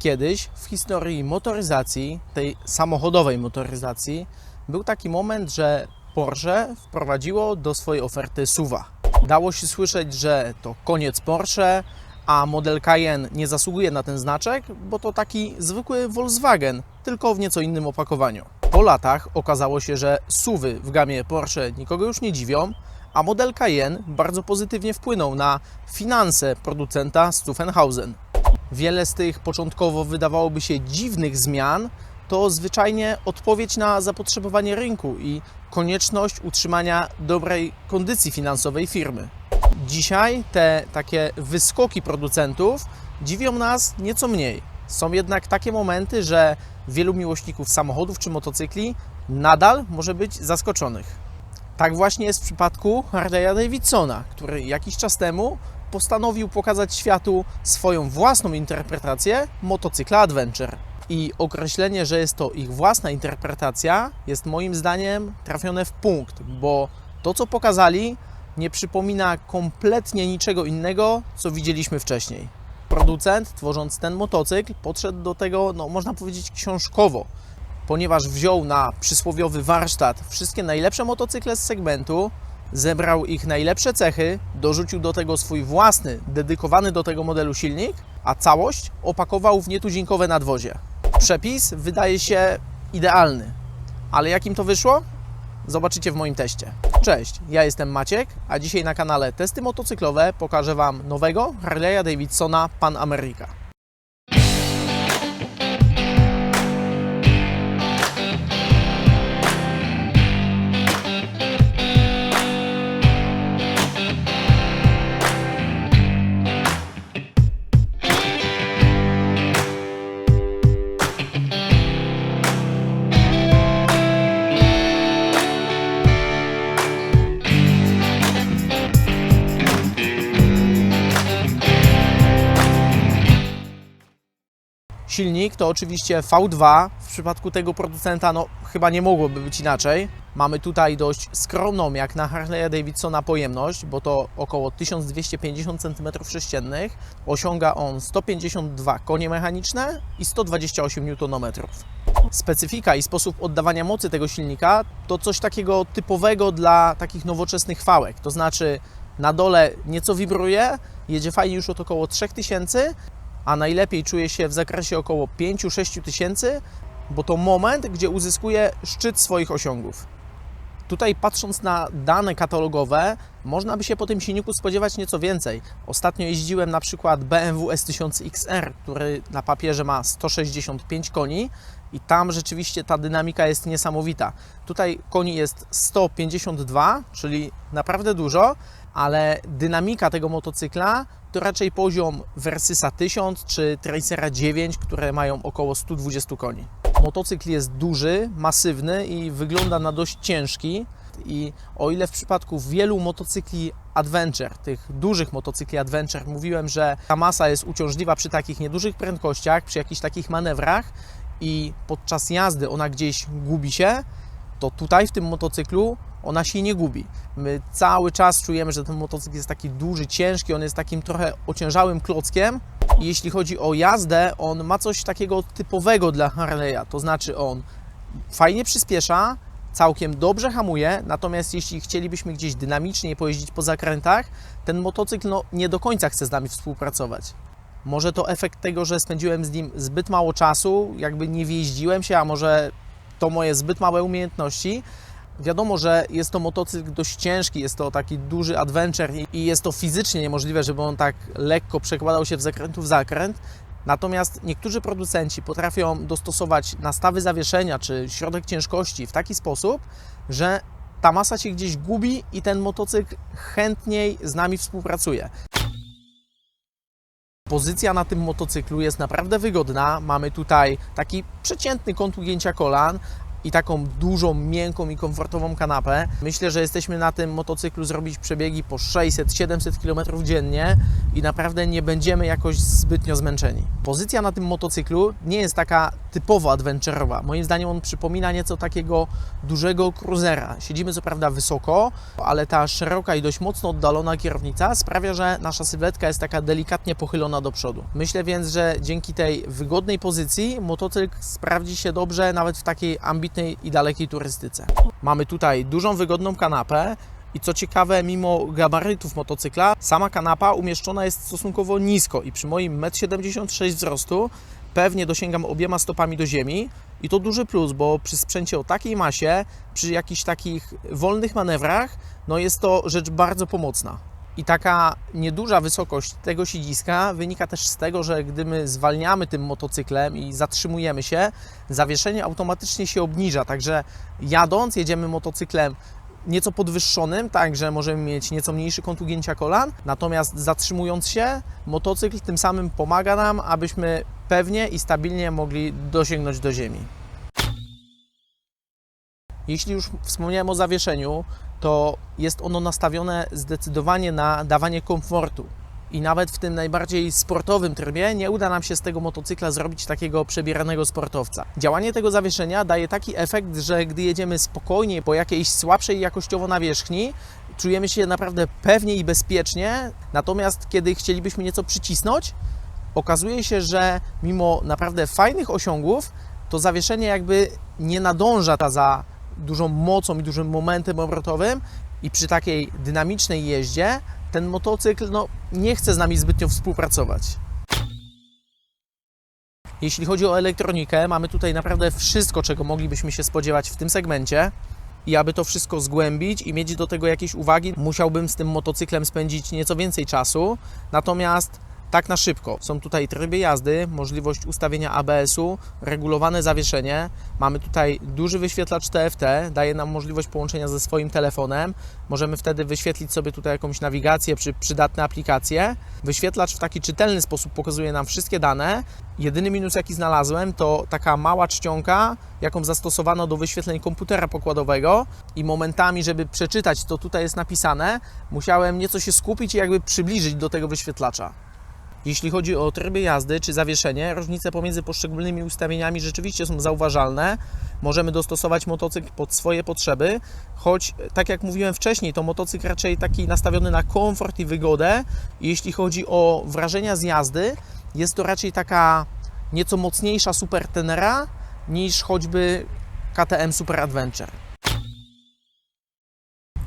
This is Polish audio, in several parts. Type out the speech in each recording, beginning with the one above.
Kiedyś w historii motoryzacji, tej samochodowej motoryzacji, był taki moment, że Porsche wprowadziło do swojej oferty SUVa. Dało się słyszeć, że to koniec Porsche, a model Cayenne nie zasługuje na ten znaczek, bo to taki zwykły Volkswagen, tylko w nieco innym opakowaniu. Po latach okazało się, że SUVy w gamie Porsche nikogo już nie dziwią, a model Cayenne bardzo pozytywnie wpłynął na finanse producenta Stufenhausen. Wiele z tych początkowo wydawałoby się dziwnych zmian to zwyczajnie odpowiedź na zapotrzebowanie rynku i konieczność utrzymania dobrej kondycji finansowej firmy. Dzisiaj te takie wyskoki producentów dziwią nas nieco mniej. Są jednak takie momenty, że wielu miłośników samochodów czy motocykli nadal może być zaskoczonych. Tak właśnie jest w przypadku Harley'a Davidsona, który jakiś czas temu postanowił pokazać światu swoją własną interpretację motocykla Adventure. I określenie, że jest to ich własna interpretacja, jest moim zdaniem trafione w punkt, bo to, co pokazali, nie przypomina kompletnie niczego innego, co widzieliśmy wcześniej. Producent, tworząc ten motocykl, podszedł do tego, no, można powiedzieć, książkowo, ponieważ wziął na przysłowiowy warsztat wszystkie najlepsze motocykle z segmentu, zebrał ich najlepsze cechy, dorzucił do tego swój własny, dedykowany do tego modelu silnik, a całość opakował w nietuzinkowe nadwozie. Przepis wydaje się idealny, ale jakim to wyszło? Zobaczycie w moim teście. Cześć, ja jestem Maciek, a dzisiaj na kanale Testy Motocyklowe pokażę Wam nowego Harley'a Davidsona Pan America. Silnik to oczywiście V2. W przypadku tego producenta no, chyba nie mogłoby być inaczej. Mamy tutaj dość skromną, jak na Harley'a Davidsona, pojemność, bo to około 1250 cm3. Osiąga on 152 konie mechaniczne i 128 Nm. Specyfika i sposób oddawania mocy tego silnika to coś takiego typowego dla takich nowoczesnych fałek. To znaczy na dole nieco wibruje, jedzie fajnie już od około 3000, a najlepiej czuje się w zakresie około 5-6 tysięcy, bo to moment, gdzie uzyskuje szczyt swoich osiągów. Tutaj patrząc na dane katalogowe, można by się po tym silniku spodziewać nieco więcej. Ostatnio jeździłem na przykład BMW S1000XR, który na papierze ma 165 koni i tam rzeczywiście ta dynamika jest niesamowita. Tutaj koni jest 152, czyli naprawdę dużo, ale dynamika tego motocykla to raczej poziom Versysa 1000 czy Tracera 9, które mają około 120 koni. Motocykl jest duży, masywny i wygląda na dość ciężki. I o ile w przypadku wielu motocykli adventure, tych dużych motocykli adventure, mówiłem, że ta masa jest uciążliwa przy takich niedużych prędkościach, przy jakichś takich manewrach i podczas jazdy ona gdzieś gubi się, to tutaj w tym motocyklu ona się nie gubi. My cały czas czujemy, że ten motocykl jest taki duży, ciężki, on jest takim trochę ociężałym klockiem. I jeśli chodzi o jazdę, on ma coś takiego typowego dla Harley'a, to znaczy on fajnie przyspiesza, całkiem dobrze hamuje, natomiast jeśli chcielibyśmy gdzieś dynamicznie pojeździć po zakrętach, ten motocykl no, nie do końca chce z nami współpracować. Może to efekt tego, że spędziłem z nim zbyt mało czasu, jakby nie wjeździłem się, a może to moje zbyt małe umiejętności. Wiadomo, że jest to motocykl dość ciężki, jest to taki duży adventure i jest to fizycznie niemożliwe, żeby on tak lekko przekładał się w zakrętu w zakręt. Natomiast niektórzy producenci potrafią dostosować nastawy zawieszenia czy środek ciężkości w taki sposób, że ta masa się gdzieś gubi i ten motocykl chętniej z nami współpracuje. Pozycja na tym motocyklu jest naprawdę wygodna. Mamy tutaj taki przeciętny kąt ugięcia kolan, i taką dużą, miękką i komfortową kanapę. Myślę, że jesteśmy na tym motocyklu zrobić przebiegi po 600-700 km dziennie i naprawdę nie będziemy jakoś zbytnio zmęczeni. Pozycja na tym motocyklu nie jest taka typowo adventurowa. Moim zdaniem on przypomina nieco takiego dużego cruzera. Siedzimy co prawda wysoko, ale ta szeroka i dość mocno oddalona kierownica sprawia, że nasza sylwetka jest taka delikatnie pochylona do przodu. Myślę więc, że dzięki tej wygodnej pozycji motocykl sprawdzi się dobrze nawet w takiej i dalekiej turystyce. Mamy tutaj dużą, wygodną kanapę. I co ciekawe, mimo gabarytów motocykla, sama kanapa umieszczona jest stosunkowo nisko i przy moim 1,76 m wzrostu pewnie dosięgam obiema stopami do ziemi. I to duży plus, bo przy sprzęcie o takiej masie, przy jakichś takich wolnych manewrach, no jest to rzecz bardzo pomocna. I taka nieduża wysokość tego siedziska wynika też z tego, że gdy my zwalniamy tym motocyklem i zatrzymujemy się, zawieszenie automatycznie się obniża. Także jadąc, jedziemy motocyklem nieco podwyższonym, tak, że możemy mieć nieco mniejszy kąt ugięcia kolan, natomiast zatrzymując się, motocykl tym samym pomaga nam, abyśmy pewnie i stabilnie mogli dosięgnąć do ziemi. Jeśli już wspomniałem o zawieszeniu, to jest ono nastawione zdecydowanie na dawanie komfortu. I nawet w tym najbardziej sportowym trybie nie uda nam się z tego motocykla zrobić takiego przebieranego sportowca. Działanie tego zawieszenia daje taki efekt, że gdy jedziemy spokojnie po jakiejś słabszej jakościowo nawierzchni, czujemy się naprawdę pewnie i bezpiecznie. Natomiast kiedy chcielibyśmy nieco przycisnąć, okazuje się, że mimo naprawdę fajnych osiągów, to zawieszenie jakby nie nadąża za dużą mocą i dużym momentem obrotowym i przy takiej dynamicznej jeździe ten motocykl no, nie chce z nami zbytnio współpracować. Jeśli chodzi o elektronikę, mamy tutaj naprawdę wszystko, czego moglibyśmy się spodziewać w tym segmencie. I aby to wszystko zgłębić i mieć do tego jakieś uwagi, musiałbym z tym motocyklem spędzić nieco więcej czasu. Natomiast tak na szybko. Są tutaj tryby jazdy, możliwość ustawienia ABS-u, regulowane zawieszenie. Mamy tutaj duży wyświetlacz TFT, daje nam możliwość połączenia ze swoim telefonem. Możemy wtedy wyświetlić sobie tutaj jakąś nawigację czy przydatne aplikacje. Wyświetlacz w taki czytelny sposób pokazuje nam wszystkie dane. Jedyny minus, jaki znalazłem, to taka mała czcionka, jaką zastosowano do wyświetleń komputera pokładowego i momentami, żeby przeczytać, to tutaj jest napisane, musiałem nieco się skupić i jakby przybliżyć do tego wyświetlacza. Jeśli chodzi o tryby jazdy czy zawieszenie, różnice pomiędzy poszczególnymi ustawieniami rzeczywiście są zauważalne. Możemy dostosować motocykl pod swoje potrzeby, choć tak jak mówiłem wcześniej, to motocykl raczej taki nastawiony na komfort i wygodę. Jeśli chodzi o wrażenia z jazdy, jest to raczej taka nieco mocniejsza Super Tenera niż choćby KTM Super Adventure.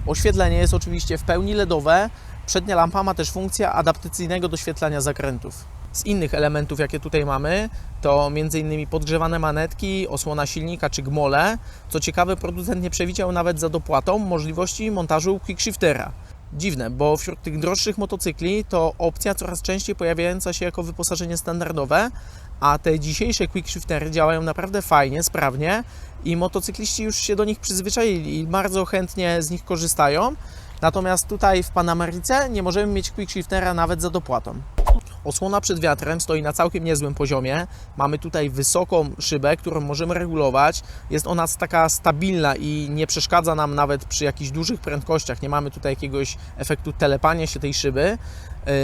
Oświetlenie jest oczywiście w pełni LEDowe, Przednia lampa ma też funkcję adaptacyjnego doświetlania zakrętów. Z innych elementów, jakie tutaj mamy, to m.in. podgrzewane manetki, osłona silnika czy gmole. Co ciekawe, producent nie przewidział nawet za dopłatą możliwości montażu quickshiftera. Dziwne, bo wśród tych droższych motocykli to opcja coraz częściej pojawiająca się jako wyposażenie standardowe, a te dzisiejsze quickshiftery działają naprawdę fajnie, sprawnie i motocykliści już się do nich przyzwyczaili i bardzo chętnie z nich korzystają. Natomiast tutaj w Panamerice nie możemy mieć quickshiftera nawet za dopłatą. Osłona przed wiatrem stoi na całkiem niezłym poziomie. Mamy tutaj wysoką szybę, którą możemy regulować. Jest ona taka stabilna i nie przeszkadza nam nawet przy jakichś dużych prędkościach. Nie mamy tutaj jakiegoś efektu telepania się tej szyby.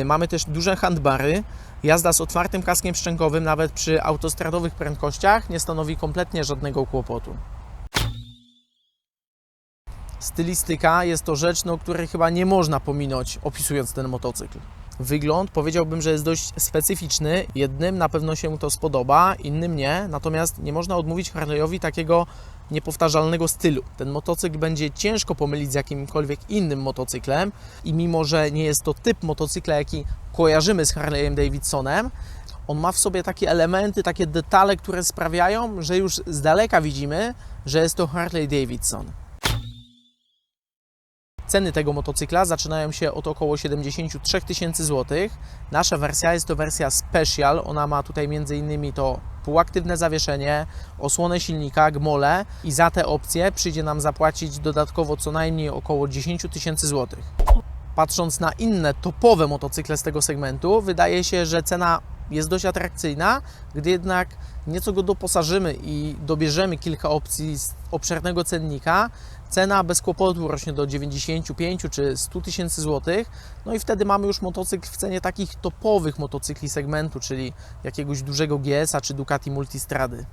Y, mamy też duże handbary. Jazda z otwartym kaskiem szczękowym nawet przy autostradowych prędkościach nie stanowi kompletnie żadnego kłopotu. Stylistyka jest to rzecz, no, której chyba nie można pominąć, opisując ten motocykl. Wygląd powiedziałbym, że jest dość specyficzny. Jednym na pewno się to spodoba, innym nie. Natomiast nie można odmówić Harley'owi takiego niepowtarzalnego stylu. Ten motocykl będzie ciężko pomylić z jakimkolwiek innym motocyklem i mimo, że nie jest to typ motocykla, jaki kojarzymy z Harley'em Davidsonem, on ma w sobie takie elementy, takie detale, które sprawiają, że już z daleka widzimy, że jest to Harley Davidson. Ceny tego motocykla zaczynają się od około 73 tysięcy złotych. Nasza wersja jest to wersja Special. Ona ma tutaj m.in. to półaktywne zawieszenie, osłonę silnika, gmole i za te opcje przyjdzie nam zapłacić dodatkowo co najmniej około 10 tysięcy złotych. Patrząc na inne topowe motocykle z tego segmentu, wydaje się, że cena jest dość atrakcyjna, gdy jednak nieco go doposażymy i dobierzemy kilka opcji z obszernego cennika, cena bez kłopotu rośnie do 95 czy 100 tysięcy złotych. No i wtedy mamy już motocykl w cenie takich topowych motocykli segmentu, czyli jakiegoś dużego GS-a czy Ducati Multistrady.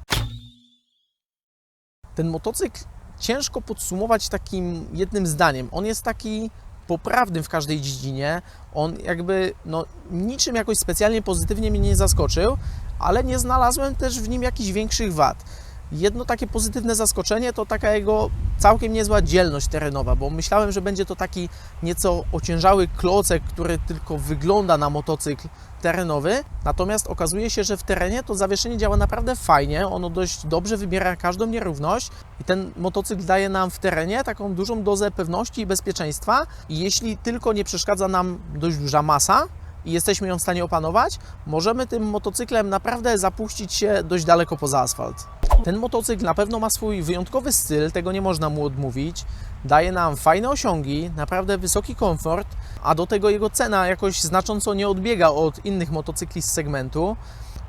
Ten motocykl ciężko podsumować takim jednym zdaniem. On jest taki poprawny w każdej dziedzinie. On jakby no, niczym jakoś specjalnie pozytywnie mnie nie zaskoczył, ale nie znalazłem też w nim jakichś większych wad. Jedno takie pozytywne zaskoczenie to taka jego całkiem niezła dzielność terenowa, bo myślałem, że będzie to taki nieco ociężały klocek, który tylko wygląda na motocykl terenowy. Natomiast okazuje się, że w terenie to zawieszenie działa naprawdę fajnie. Ono dość dobrze wybiera każdą nierówność i ten motocykl daje nam w terenie taką dużą dozę pewności i bezpieczeństwa. I jeśli tylko nie przeszkadza nam dość duża masa, i jesteśmy ją w stanie opanować, możemy tym motocyklem naprawdę zapuścić się dość daleko poza asfalt. Ten motocykl na pewno ma swój wyjątkowy styl, tego nie można mu odmówić. Daje nam fajne osiągi, naprawdę wysoki komfort, a do tego jego cena jakoś znacząco nie odbiega od innych motocykli z segmentu.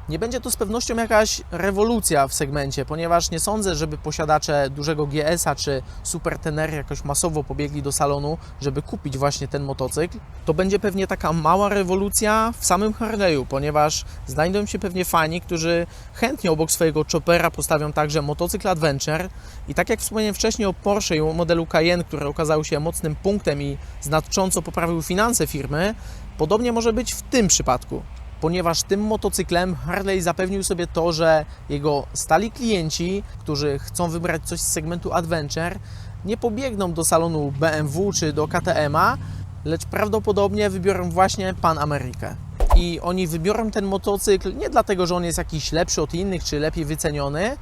Nie będzie to z pewnością jakaś rewolucja w segmencie, ponieważ nie sądzę, żeby posiadacze dużego GS-a czy Super Tenere jakoś masowo pobiegli do salonu, żeby kupić właśnie ten motocykl. To będzie pewnie taka mała rewolucja w samym Harley'u, ponieważ znajdą się pewnie fani, którzy chętnie obok swojego choppera postawią także motocykl Adventure. I tak jak wspomniałem wcześniej o Porsche i o modelu Cayenne, który okazał się mocnym punktem i znacząco poprawił finanse firmy, podobnie może być w tym przypadku ponieważ tym motocyklem Harley zapewnił sobie to, że jego stali klienci, którzy chcą wybrać coś z segmentu Adventure, nie pobiegną do salonu BMW czy do KTM-a, lecz prawdopodobnie wybiorą właśnie Pan Amerykę. I oni wybiorą ten motocykl nie dlatego, że on jest jakiś lepszy od innych czy lepiej wyceniony.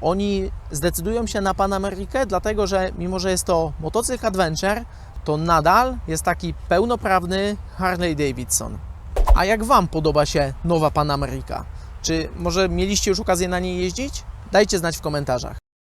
Oni zdecydują się na Pan Amerykę, dlatego że mimo, że jest to motocykl Adventure, to nadal jest taki pełnoprawny Harley Davidson. A jak Wam podoba się nowa Pan Ameryka? Czy może mieliście już okazję na niej jeździć? Dajcie znać w komentarzach.